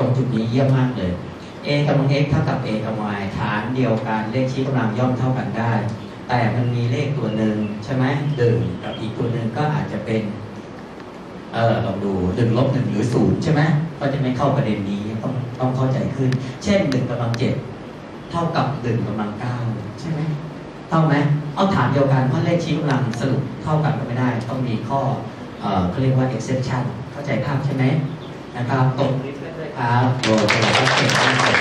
ตรงจุดนี้เยี่ยมมากเลย a กำลัง x เท่ากับ a กำลัง y ฐานเดียวกันเลขชี้กำลังย่อมเท่ากันได้ แต่มันมีเลขตัวหนึ่งใช่ไหมหนึ่งกับอีกตัวหนึ่งก็อาจจะเป็นเออลองดูหนึ่งลบหนึ่งหรือศูนย์ใช่ไหมก็จะไม่เข้าประเด็นนี้ต้องต้องเข้าใจขึ้น เช่นหนึ่งกำลังเจ็ดเท่ากับหนึ่งกำลังเก้าใช่ไหมเท่าไหมเอาฐานเดียวกันเพราะเลขชี้กำลังสรุปเท่ากันก็ไม่ได้ ต้องมีข้อเออเขาเรียกว่า exception เข้าใจภาพใช่ไหมนะครับตรงนี้ ครับโอเก่งมากเลย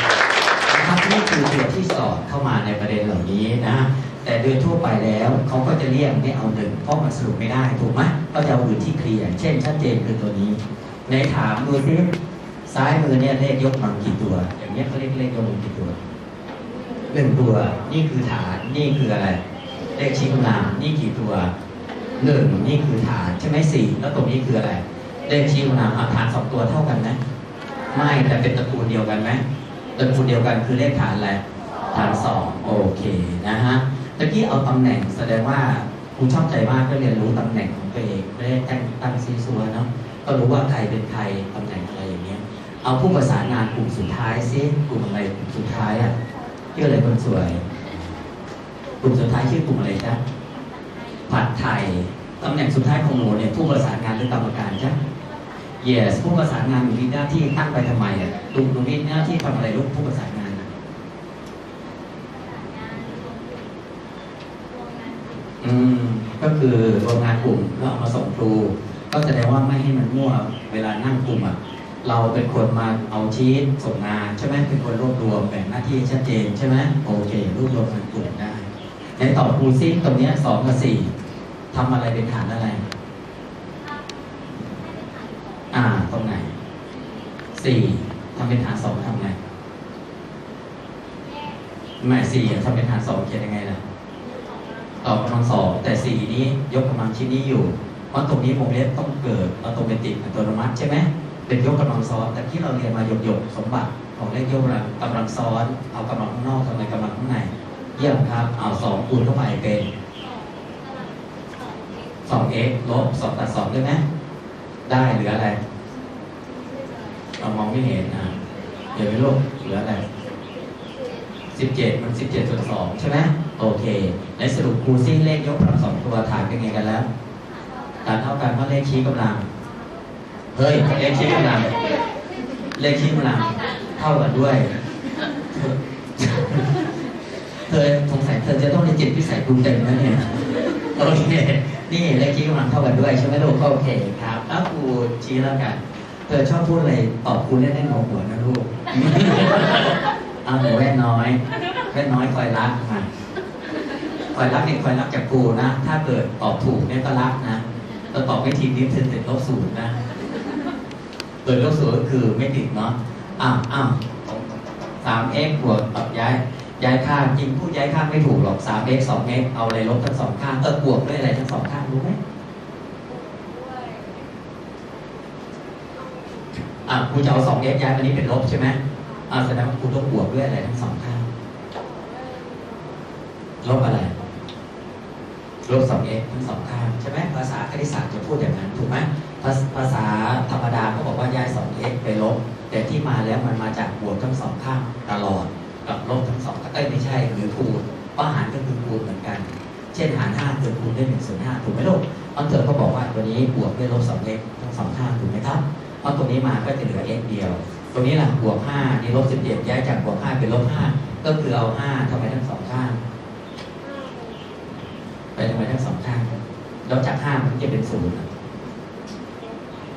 นะครับนี่คือตัวที่สอบเข้ามาในประเด็นเหล่านี้นะแต่โดยทั่วไปแล้วเขาก็จะเลี่ยงไม่เอาหนึ่งเพราะมันสรุปไม่ได้ถูกไหมก็จะเอาอื่นที่เคลียร์เช่นชัดเจนคือตัวนี้ในถามดูซิซ้ายมือเนี่ยเลขยกกำลังกี่ตัว อย่างเงี้ยเขาเรียกเลขยกกำลังกี่ตัวหนึ่งตัวนี่คือฐานนี่คืออะไรเลขชี้กำลังนี่กี่ตัวหนึ่งนี่คือฐานใช่ไหมสี่แล้วตรงนี้คืออะไรเลขชี้กำลังฐานสองตัวเท่ากันไหม ไม่แต่เป็นตระกูลเดียวกันไหมตระกูลเดียวกันคือเลขฐานอะไรฐานสองโอเคนะฮะตะกี้เอาตำแหน่งแสดงว่าครูชอบใจมากก็เรียนรู้ตำแหน่งของตัวเองไม่ได้ตั้งตั้งซีซัวเนาะก็รู้ว่าใครเป็นใครตำแหน่งอะไรอย่างเงี้ย เอาผู้ประสานงานกลุ่มสุดท้ายซิกลุ่มอะไรกลุ่มสุดท้ายอะชื่ออะไรคนสวย กลุ่มสุดท้ายชื่อกลุ่มอะไรจ๊ะผัดไทยตำแหน่งสุดท้ายของหนูเนี่ยผู้ประสานงานหรือกรรมการจ๊ะ yes ผู้ประสานงานหนูมีหน้าที่ตั้งไปทำไมอะหนูหนูมีหน้าที่ทำอะไรลูกผู้ประสานงานอะอืมก็คือโรงงานกลุ่มแล้วเอามาส่งครู ก็แสดงว่าไม่ให้มันมั่วเวลานั่งกลุ่มอะเราเป็นคนมาเอาชีตส่งงานใช่ไหมเป็นคนรวบรวมแบ่งหน้าที่ชัดเจนใช่ไหมโอเครวบรวมเป็นกลุ่มได้ในตอบครูซิตรงเนี้ยสองกับสี่ทำอะไรเป็นฐานอะไร อ่าตรงไหน สี่ทำเป็นฐานสองทำไงไม่สี่ทำเป็นฐานสองเขียนยังไงล่ะตอบกำลังสองแต่สี่นี้ยกกำลังชิ้นนี้อยู่เพราะตรงนี้วงเล็บต้องเกิดอัตโนมัติอัตโนมัติใช่ไหมเป็นยกกำลังซ้อนแต่ที่เราเรียนมาหยกหยกสมบัติของเลขยกกำลังกำลังซ้อน เอากำลังข้างนอกทำในกำลังข้างในเยี่ยมครับ เอาสองคูณเข้าไปเป็นสองเอฟลบสองตัดสองได้ไหมได้เหลืออะไร เรามองไม่เห็นนะเดี๋ยวไม่ลบเหลืออะไรสิบเจ็ดมันสิบเจ็ดส่วนสองใช่ไหมโอเค ในสรุปครูซี่เลขยกกำลังสองตัวฐานเป็นไงกันแล้วฐานเท่ากันเพราะเลขชี้กำลัง เฮ้ย เลขชี้กำลัง เลขชี้กำลังเท่ากันด้วย เธอสงสัยเธอจะต้องในจิตพิสัยปรุงแต่งนะเนี่ยโอเค นี่เลขชี้กำลังเท่ากันด้วยใช่ไหมลูกโอเคครับแล้วครูชี้แล้วกัน เธอชอบพูดอะไรตอบครูเล่นๆหัวหัวๆนะลูก เอาหนูแว่นน้อยแว่นน้อยคอยรักมาคอยรักเนี่ยคอยรักจากครูนะ ถ้าเกิดตอบถูกเนี่ยก็รักนะแต่ตอบไม่ทีนี้เธอติดลบศูนย์นะเกิดลบศูนย์ก็คือไม่ติดเนาะอ้าวอ้าวสามเอ็กบวกกับย้ายย้ายข้างจริงพูดย้ายข้างไม่ถูกหรอกสามเอ็กสองเอ็กเอาอะไรลบทั้งสองข้างเออบวกด้วยอะไรทั้งสองข้างรู้ไหม อะครูจะเอาสองเอ็กย้ายอันนี้เป็นลบใช่ไหมอ่าแสดงว่าคุณต้องบวกด้วยอะไรทั้งสองข้างลบอะไรลบสองเอ็ทั้งสองข้างใช่ไหมภาษาคณิตศาสตร์จะพูดอย่างนั้นถูกไหมภาษภาษาธรรมดาก็บอกว่าย้ายสองเอ็ไปลบแต่ที่มาแล้วมันมาจากบวกทั้งสองข้างตลอดกับลบทั้งสองเอ้ยไม่ใช่หรือคูณเพราหารก็คือคูณเหมือนกัน เช่นหารห้าคือคูณด้วยหนึ่งส่วนห้าถูกไหมลูกอันเธอก็บอกว่าตัวนี้บวกด้วยลบสองเอ็ทั้งสองข้างถูกไหมครับ เพราะตัวนี้มาก็จะเหลือเอ็เดียว ตรงนี้ล่ะบวกห้านี่ลบสิบเจ็ดย้ายจากบวกห้าเป็นลบห้าก็คือเอาห้าทำไมทั้งสองข้างไปทำไมทั้งสองข้างแล้วจากห้ามันจะเป็นศูนย์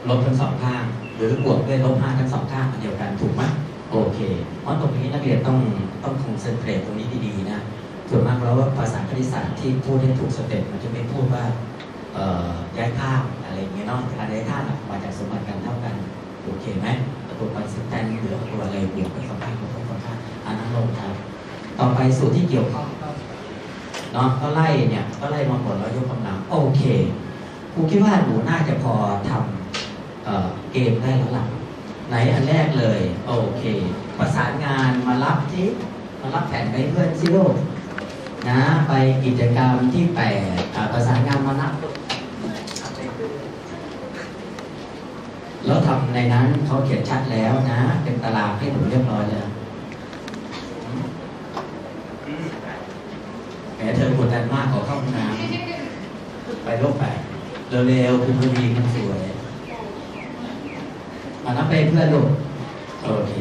ลบทั้งสองข้าง หรือบวกด้วยลบห้าทั้งสองข้างอันเดียวกันถูกไหมโอเค เพราะตรงนี้นักเรียนต้องต้องคอนเซนเทรตตรงนี้ดีๆนะส่วนมากแล้วว่าภาษาคณิตศาสตร์ที่พูดให้ถูกสเต็ปมันจะไม่พูดว่า ย้ายข้างอะไรเงี้ยเนาะการย้ายข้างอะมาจากสมบัติการเท่ากันโอเคไหมตัวคอนเซ็ปต์แทนเหลือตัวอะไรบวกกับสองข้างบวกกับสองข้าอันนั้นลงครับ ต่อไปสูตรที่เกี่ยวข้องเนาะก็ไล่เนี่ยก็ไล่มาหมดแล้วยกกำลังโอเคครูคิดว่าหนูน่าจะพอทำเกมได้แล้วล่ะไหนอันแรกเลย โอเค ประสานงานมารับที่มารับแผนไปเพื่อนซิโลกนะ ไปกิจกรรมที่แปดประสานงานมารับ แล้วทำในนั้นเขาเขียนชัดแล้วนะ เป็นตารางให้หนูเรียบร้อยแล้วแหมเธอกดดันมากขอเข้าห้องน้ำไปโลกไปเร็วๆคุณพวีมันสวยมานับไปเพื่อนลูกโอเค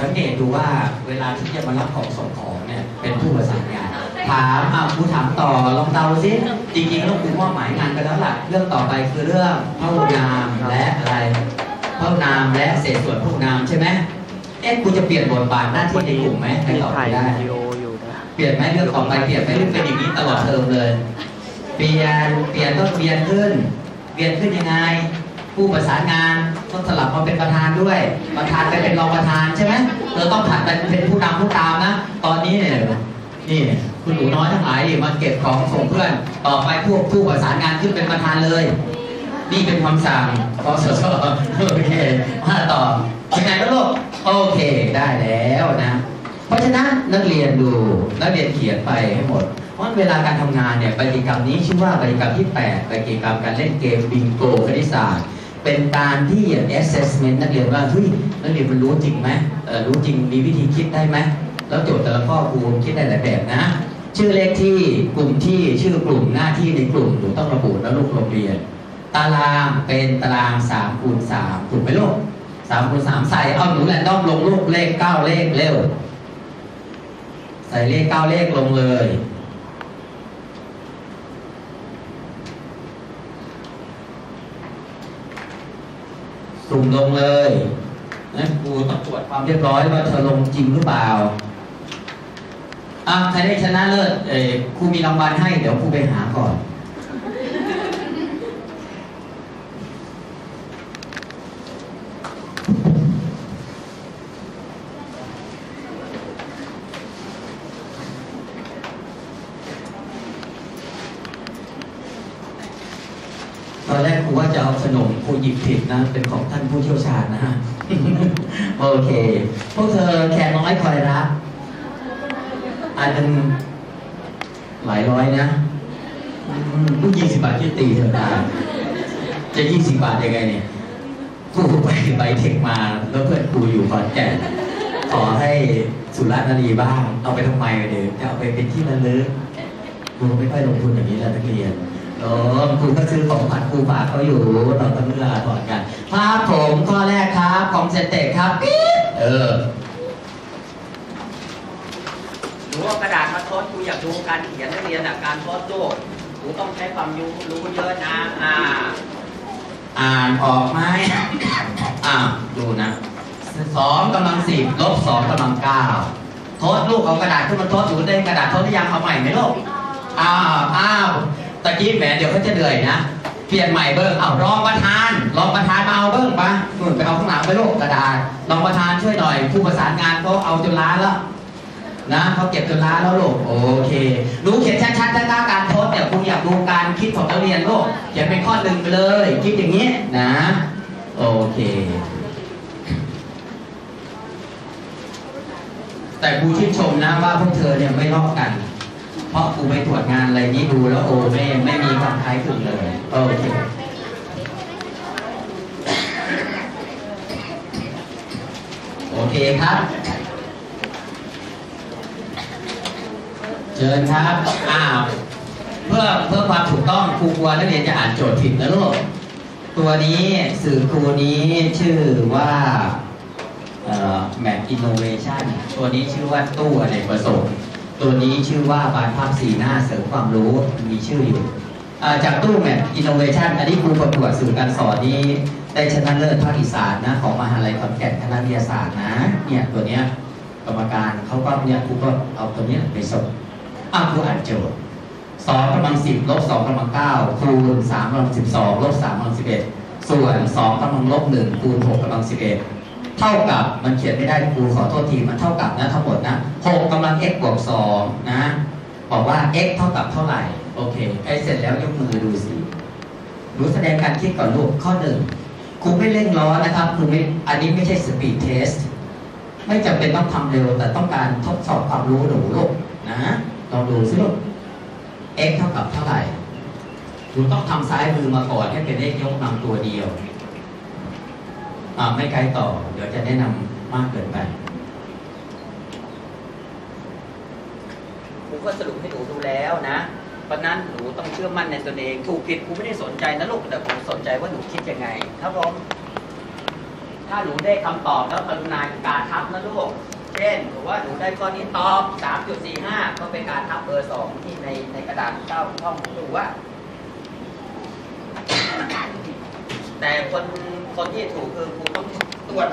สังเกตดูว่าเวลาที่จะมารับของส่งของเนี่ย เป็นผู้ประสานงาน ถามอะครูถามต่อลองเดาซิจริงๆแล้วครูมอบหมายงานไปแล้วล่ะเรื่องต่อไปคือเรื่องพหุนามและอะไรพหุนามและเศษส่วนพหุนามใช่ไหมเอ๊ะครูจะเปลี่ยนบทบาทหน้าที่ในกลุ่มไหมใครตอบถ่ายได้วิดีโออยู่นะเปลี่ยนไหมเรื่องต่อไปเปลี่ยนไหมหรือเป็นอย่างนี้ตลอดเทอมเลยเปลี่ยนเปลี่ยนต้องเปลี่ยนขึ้นเปลี่ยนขึ้นยังไง ผู้ประสานงานต้องสลับมาเป็นประธานด้วย ประธานไปเป็นรองประธานใช่ไหมเราต้องผัดไปเป็นผู้นำผู้ตามนะ ตอนนี้เนี่ยนี่ คุณหนูน้อยทั้งหลายมาเก็บของส่งเพื่อน ต่อไปพวกผู้ประสานงานขึ้นเป็นประธานเลย นี่เป็นคำสั่งกสชโอเคมาต่อยังไงก็ลูกโอเคได้แล้วนะ เพราะฉะนั้นนักเรียนดูนักเรียนเขียนไปให้หมดเพราะเวลาการทำงานเนี่ยปฏิกรรมนี้ชื่อว่าปฏิกรรมที่ 8ปฏิกรรมการเล่นเกมบิงโกคณิตศาสตร์เป็นการที่ assessment นักเรียนว่าเฮ้ยนักเรียนมันรู้จริงไหมรู้จริงมีวิธีคิดได้ไหมแล้วโจทย์แต่ละข้อครูคิดได้หลายแบบนะ ชื่อเลขที่กลุ่มที่ชื่อกลุ่มหน้าที่ในกลุ่มหนูต้องระบุแล้วลูกโรงเรียน ตารางเป็นตาราง3คูณ3ถูกไหมลูก3คูณ3ใส่เอาหนูแรนดอมลงลูกเลข9เลขเร็ว ใส่เลข9เลขลงเลยสุ่มลงเลยนะครูต้องตรวจความเรียบร้อยว่าเธอลงจริงหรือเปล่า อะใครได้ชนะเลิศเอ่อครูมีรางวัลให้ เดี๋ยวครูไปหาก่อน ตอนแรกครูว่าจะเอาขนมครูหยิบผิดนะ เป็นของท่านผู้เชี่ยวชาญนะฮะ โอเค พวกเธอแขกน้อยคอยรับ อันหนึ่งหลายร้อยนะลูกยี่สิบบาทที่ตีเธอได้จะยี่สิบบาทยังไงเนี่ยครูไปไปเทคมาแล้วเพื่อนครูอยู่ขอนแก่นขอให้สุรานารีบ้าง เอาไปทำไมเดี๋ยวจะเอาไปเป็นที่ระลึกครูไม่ค่อยลงทุนอย่างนี้แหละนักเรียนเออครูก็ซื้อของผัดครูฝากเขาอยู่เราต้องเลือกถอดกัน ภาพผมข้อแรกครับของเซนเตกครับเออ นูเอากระดาษมาทดครูอยากดูการเขียนนักเรียนอะการทดโจทย์ครูต้องใช้ความรู้รู้เยอะนะ อ่า อ่านออกไหมอ่าดูนะสองกำลังสิบลบสองกำลังเก้าทดลูกเอากระดาษขึ้นมาทดหนูได้กระดาษทดหรือยังเอาใหม่ไหมลูกอ้าวอ้าวตะกี้แหมเดี๋ยวเขาจะเหนื่อยนะเปลี่ยนใหม่เบิ้งเอารองประธานรองประธานมาเอาเบิ้งปะนู่นไปเอาข้างหลังไปลูกกระดาษรองประธานช่วยหน่อย ผู้ประสานงานเขาเอาจนล้านแล้ว นะเขาเก็บจนล้าแล้วลูกโอเครู้เขียนชัดๆถ้าก้าการทดเนี่ยคุณอยากดูการคิดของนักเรียนลูกเขียนเป็นข้อหนึ่งไปเลย คิดอย่างนี้นะโอเค แต่ครูชื่นชมนะว่าพวกเธอเนี่ยไม่ลอกกัน เพราะครูไปตรวจงานอะไรนี้ดูแล้วโอ้ไม่ไม่มีคำคล้ายคลึงเลยโอเคโอเคครับ เชิญครับอ้าวเพื่อเพื่อความถูกต้องครูกลัวนักเรียนจะอ่านโจทย์ผิดนะลูกตัวนี้สื่อครูนี้ชื่อว่าแมปอินโนเวชันตัวนี้ชื่อว่าตู้อเนกประสงค์ตัวนี้ชื่อว่าบานภาพสีหน้าเสริมความรู้มีชื่ออยู่จากตู้แมปอินโนเวชันอันนี้ครูประกวดสื่อการสอนนี้ได้ชนะเลิศภาคอีสานนะของมหาลัยขอนแก่นคณะวิทยาศาสตร์นะเนี่ยตัวเนี้ยกรรมการเขาก็เนี่ยครูก็เอาตัวเนี้ยไปส่ง อ้าวครูอ่านโจทย์สองกำลังสิบลบสองกำลังเก้าคูณสามกำลังสิบสองลบสามกำลังสิบเอ็ดส่วนสองกำลังลบหนึ่งคูณหกกำลังสิบเอ็ดเท่ากับมันเขียนไม่ได้ครูขอโทษทีมันเท่ากับนะทั้งหมดนะหกกำลัง x บวกสองนะบอกว่า x เท่ากับเท่าไหร่ โอเคใครเสร็จแล้วยกมือดูสิรู้แสดงการคิดก่อนลูกข้อหนึ่งครูไม่เร่งร้อนนะครับครูไม่อันนี้ไม่ใช่สปีดเทสไม่จำเป็นต้องทำเร็วแต่ต้องการทดสอบความรู้หนูลูกนะ ลองดูสิลูก x เท่ากับเท่าไหร่หนูต้องทำซ้ายมือมาก่อนให้เป็นเลขยกกำลังตัวเดียวอ่าไม่ไกด์ต่อ เดี๋ยวจะแนะนำมากเกินไปครูก็สรุปให้หนูดูแล้วนะเพราะนั้นหนูต้องเชื่อมั่นในตนเอง ถูกผิดครูไม่ได้สนใจนะลูกแต่ผมสนใจว่าหนูคิดยังไง ครับผมถ้าหนูได้คำตอบแล้วกรุณาการทับนะลูก เช่นหนูว่าหนูได้ข้อนี้ตอบ 3.45 ก็เป็นการทับเบอร์สองที่ในในกระดาษเก้าช่องของหนูว่า แต่คนคนที่ถูกคือครูต้องตรวจ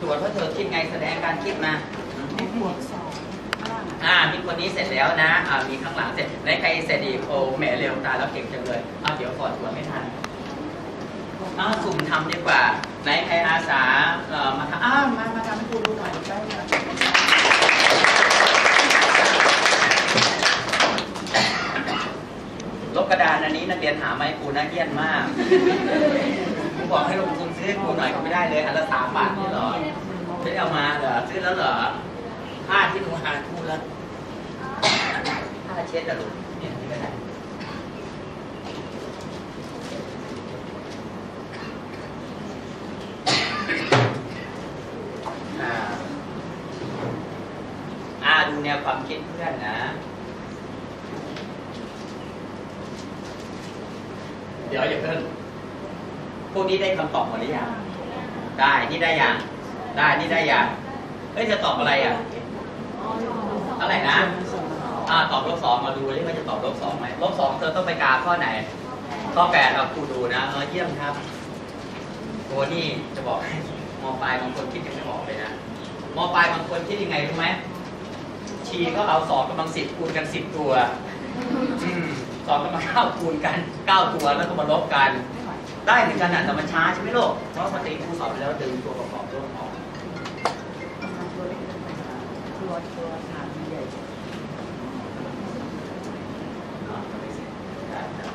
ตรวจว่าเธอคิดไงแสดงการคิดมาบวกสองข้างอ่า มีคนนี้เสร็จแล้วนะ อ่า มีข้างหลังเสร็จไหนใครเสร็จอีกโอ้แหมเร็วตายแล้วเก่งจังเลยอ่าเดี๋ยวขอตรวจไม่ทัน อ้าวสุ่มทำดีกว่าไหนใครอาสาเอ่อมาทำอ้าวมามาทำให้ครูดูหน่อยได้ไหมลบกระดานอันนี้นักเรียนหามาให้ครูน่าเยี่ยนมากครูบอกให้ลงทุนซื้อให้ครูหน่อยก็ไม่ได้เลย อันละสามบาทนี่เหรอไม่ได้เอามาเหรอซื้อแล้วเหรอผ้าที่หนูหาครูแล้วผ้าเช็ดอะลูกเนี่ยที่กระดาษอ่า อ่าดูแน วความคิดเพื่อนนะ เดี๋ยวอย่าเพิ่งพวกนี้ได้คำตอบหมดหรือยัง ได้นี่ได้ยัง ได้นี่ได้ยัง เฮ้ยจะตอบอะไรอะเท่าไรนะอ่าตอบลบสองมาดูดิว่าจะตอบลบสองไหมลบสองเธอต้องไปกาข้อไหน ข้อแปดเราครูดูนะ เออเยี่ยมครับโอ้นี่จะบอกให้มปลายบางคนคิดยังไม่ออกเลยนะมปลายบางคนคิดยังไงรู้ไหม ชีก็เอาสองกำลังสิบคูณกันสิบตัวสองกำลังเก้าคูณกันเก้าตัวแล้วก็มาลบกัน ได้เหมือนกันนะแต่มันช้าใช่ไหมลูกเพราะปกติครูสอบไปแล้วดึงตัวประกอบตัวออก ตัวเล็กตัวตัวฐานใหญ่ อ่าก็ไม่เสร็จได้ครับ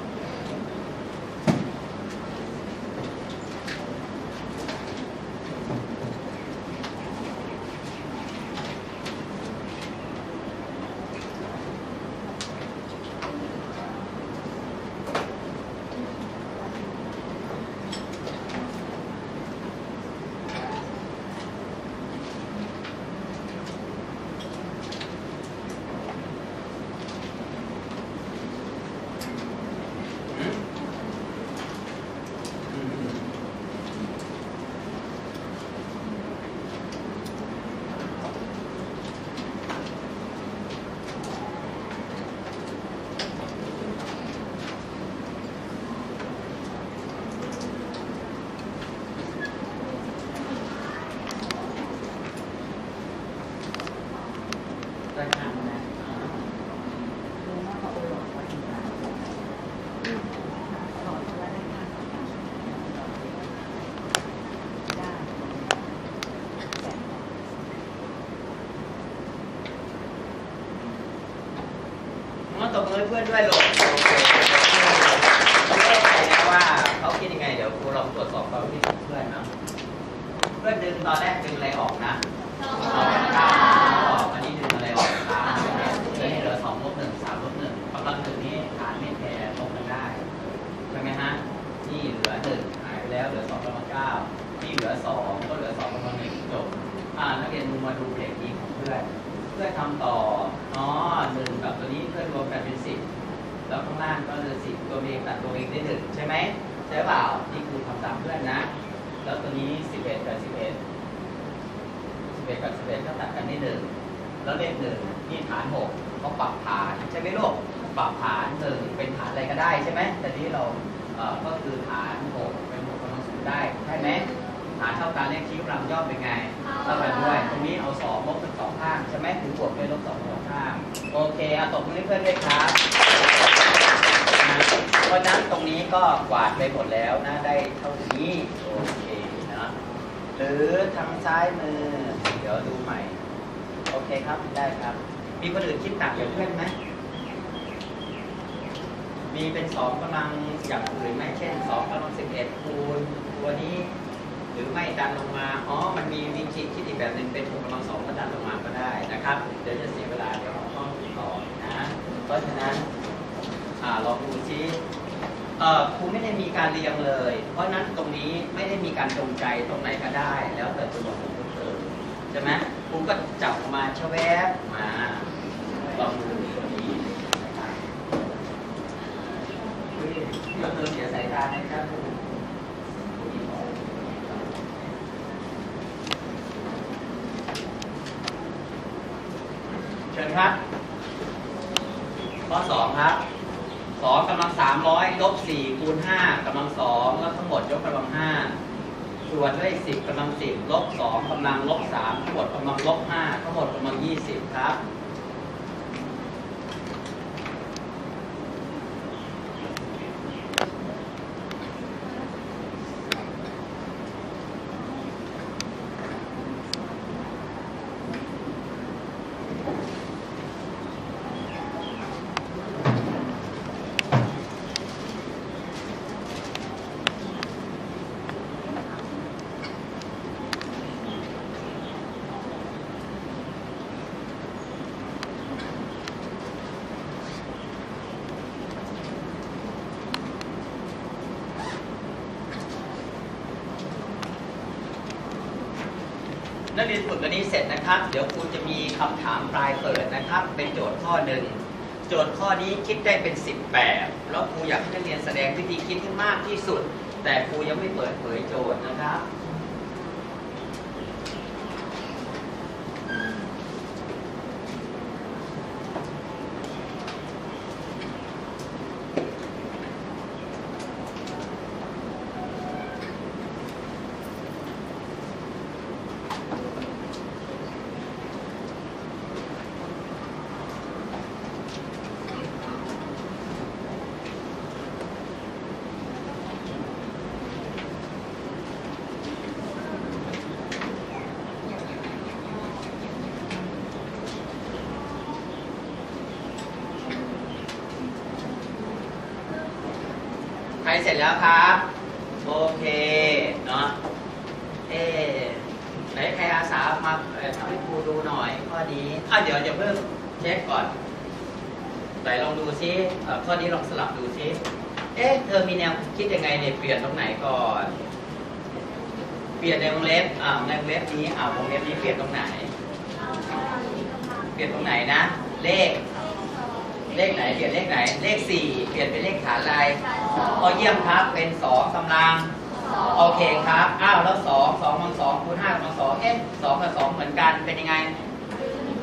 อืมอืมได้ข้ามนะอ่า ดูว่าเขาเอาหลอกไว้ที่ไหนต่อตัวได้ค่ะได้ มาต เป็นสิบแล้วข้างล่างก็คือสิบตัวเองตัดตัวเองได้หนึ่งใช่ไหมใช่เปล่านี่คือทำตามเพื่อนนะ แล้วตัวนี้สิบเอ็ดกับสิบเอ็ดสิบเอ็ดกับสิบเอ็ดก็ตัดกันได้หนึ่งแล้วเลขหนึ่งนี่ฐานหกเขาปรับฐานใช่ไหมลูกปรับฐานหนึ่งเป็นฐานอะไรก็ได้ใช่ไหมแต่นี้เราเอ่อก็คือฐานหกเป็นหกกำลังศูนย์ได้ใช่ไหมฐานเท่ากันเลขชี้กำลังย่อมเป็นไงเท่ากันด้วยตรงนี้เอาสองลบเป็นสองข้างใช่ไหมถึงบวกด้วยลบสอง โอเคเอาตบมือให้เพื่อนด้วยครับเพราะฉะนั้นตรงนี้ก็กวาดไปหมดแล้วนะได้เท่านี้โอเคนะหรือทางซ้ายมือ เดี๋ยวดูใหม่ โอเคครับได้ครับ มีคนอื่นคิดต่างจากเพื่อนไหมมีเป็นสองกำลังอย่างอื่นไหมเช่นสองกำลังสิบเอ็ดคูณตัวนี้ หรือไม่ดันลงมาอ๋อมันมีวิธีคิดอีกแบบหนึ่งเป็นหกกำลังสองก็ดันลงมาก็ได้นะครับ เดี๋ยวจะเสียเวลาเดี๋ยว เพราะฉะนั้นอ่าลองดูซิครูไม่ได้มีการเรียงเลย เพราะนั้นตรงนี้ไม่ได้มีการจงใจตรงไหนก็ได้ แล้วแต่ตัวของผู้เธอใช่ไหมครูก็จับมาชะแวบมาลองดูตัวนี้นะครับเฮ้ยเราเติมเสียสายตาให้ครับครูเชิญครับ ข้อสองครับสองกำลังสามร้อยลบสี่คูณห้ากำลังสองแล้วทั้งหมดยกกำลังห้าส่วนด้วยสิบกำลังสิบลบสองกำลังลบสามทั้งหมดกำลังลบห้าทั้งหมดกำลังยี่สิบครับ เรียนฝึกอันนี้เสร็จนะครับ เดี๋ยวครูจะมีคำถามปลายเปิดนะครับ เป็นโจทย์ข้อหนึ่งโจทย์ข้อนี้คิดได้เป็น 10 แบบ แล้วครูอยากให้นักเรียนแสดงวิธีคิดให้มากที่สุด แต่ครูยังไม่เปิดเผยโจทย์นะครับ ครเสร็จแล้วครับ โอเคเนาะเอ๊ไหนใครอาสามาทำให้ครูดูหน่อยข้อนี้อะเดี๋ยวจะเพิ่งเช็คก่อนไหนลองดูซิข้อนี้ลองสลับดูซิเอ๊ะเธอมีแนวคิดยังไงเนี่ยเปลี่ยนตรงไหนก่อน เปลี่ยนในวงเล็บอ่าในวงเล็บนี้อ่าวงเล็บนี้เปลี่ยนตรงไหน เปลี่ยนตรงไหนนะ เลข เลขไหนเปลี่ยนเลขไหน เลขสี่เปลี่ยนเป็นเลขฐานอะไรพอเยี่ยมครับเป็นสองกำลังโอเคครับ อ้าวแล้วสองสองกำลังสองคูณห้ากำลังสองเอ๊ะสองกับสองเหมือนกันเป็นยังไง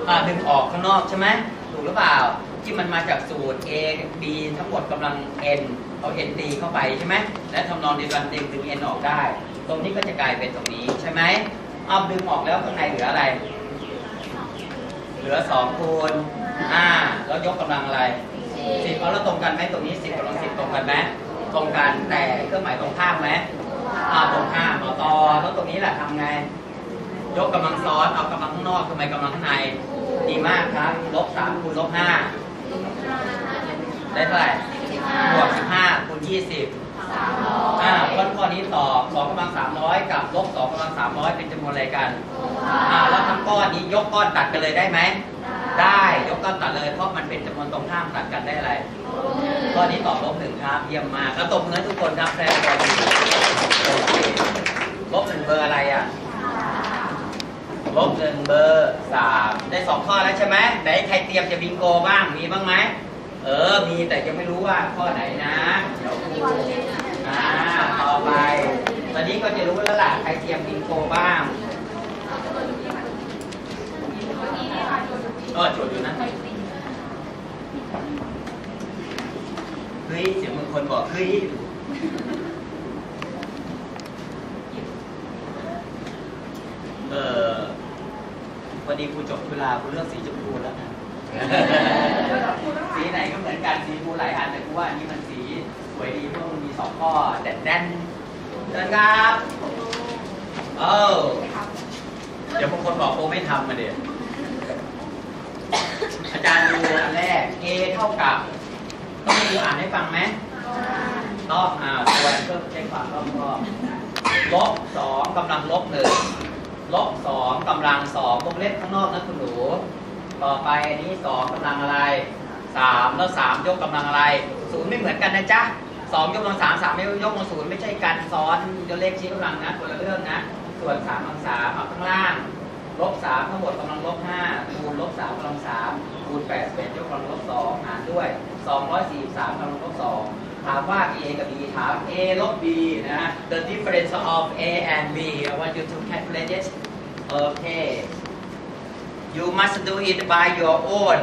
อ่าดึงออกข้างนอกใช่ไหมถูกหรือเปล่า ที่มันมาจากสูตร a b ทั้งหมดกำลัง n เอา n ตีเข้าไปใช่ไหมและทำนองเดียวกันดึงดึง n ออกได้ ตรงนี้ก็จะกลายเป็นตรงนี้ใช่ไหมเอาดึงออกแล้วข้างในเหลืออะไร เหลือสองคูณ ห้าแล้วยกกำลังอะไรสิบเอาแล้วตรงกันไหมตรงนี้สิบกำลังสิบตรงกันไหมตรงกันแต่เครื่องหมายตรงข้ามไหมอ่าตรงข้ามเอาต่อแล้วตรงนี้แหละทำไง ยกกำลังซ้อนเอากำลังข้างนอกทำไมกำลังข้างใน ดีมากครับลบสามคูณลบห้าได้เท่าไหร่บวกสิบห้าคูณยี่สิบอ่าข้อข้อนี้ตอบสองกำลังสามร้อยกับลบสองกำลังสามร้อยเป็นจำนวนอะไรกันอ่าแล้วทั้งก้อนนี้ยกก้อนตัดกันเลยได้ไหม ได้ยกก้นตัดเลย เพราะมันเป็นจำนวนตรงข้ามตัดกันได้อะไรก้อนนี้ตอบลบหนึ่งครับเยี่ยมมากแล้วตบมือให้ทุกคนครับแพรบอลโอเคลบหนึ่งเบอร์อะไรอะลบหนึ่งเบอร์สามได้สองข้อแล้วใช่ไหมไหนใครเตรียมจะบิงโกบ้างมีบ้างไหมเออ มีแต่ยังไม่รู้ว่าข้อไหนนะเดี๋ยวครูอ่าต่อไป ตอนนี้ก็จะรู้แล้วล่ะใครเตรียมบิงโกบ้าง เออโจทย์อยู่นะเฮ้ยเสียงบางคนบอกเฮ้ยเออวันนี้ครูจบเวลาครูเลือกสีชมพูแล้วนะสีไหนก็เหมือนกันสีชมพูหลายอันแต่ครูว่าอันนี้มันสีสวยดีเพราะมันมีสองข้อแดดแดนเชิญครับเออเดี๋ยวบางคนบอกโอไม่ทำมาเดี๋ยว อาจารย์ดูอันแรก A เท่ากับต้องมีอ่านให้ฟังไหมต้องอ่าสวนเพิ่มใช้ความรอบคอบลบสองกำลังลบหนึ่งลบสองกำลังสองวงเล็บข้างนอกนะคุณหนู ต่อไปอันนี้สองกำลังอะไรสามแล้วสามยกกำลังอะไรศูนย์ไม่เหมือนกันนะจ๊ะสองยกกำลังสามสามยกกำลังศูนย์ไม่ใช่การซ้อนยกเลขชี้กำลังนะคนละเรื่องนะ ส่วนสามกำลังสามเอาข้างล่าง ลบสามทั้งหมดกำลังลบห้าคูณลบสามกำลังสามคูณแปดสิบเอ็ดยกกำลังลบสองหารด้วยสองร้อยสี่สามกำลังลบสองถามว่า a กับ b ถาม a ลบ b นะฮะ the difference of a and b I want you to calculate it okay you must do it by your own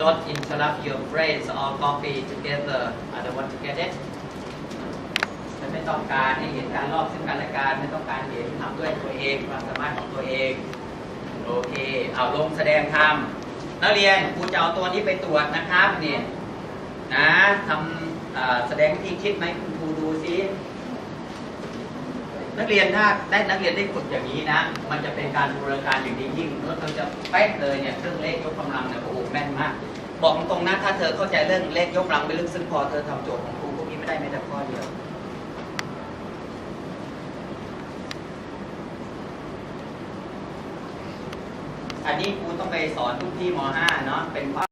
don't interrupt your friends or copy together I don't want to get it ไม่ต้องการให้เห็นการลอกซึ่งกันและกันไม่ต้องการเห็นทำด้วยตัวเองความสามารถของตัวเอง โอเค เอาลงแสดงธรรมนักเรียนครูจะเอาตัวนี้ไปตรวจนะครับเนี่ยนะทำแสดงวิธีคิดไหมคุณครูดูซินักเรียนถ้าได้นักเรียนได้ฝึกอย่างนี้นะ มันจะเป็นการบูรณาการอย่างดียิ่งแล้วเธอจะเป๊ะเลยเนี่ยเครื่องเลขยกกำลังเนี่ยโอ้โหแม่นมาก บอกตรงๆนะถ้าเธอเข้าใจเรื่องเลขยกกำลังไปลึกซึ้งพอเธอทำโจทย์ของครูพวกนี้ไม่ได้แม้แต่ข้อเดียว อันนี้ครูต้องไปสอนทุกที่ม .5 เนาะเป็นความ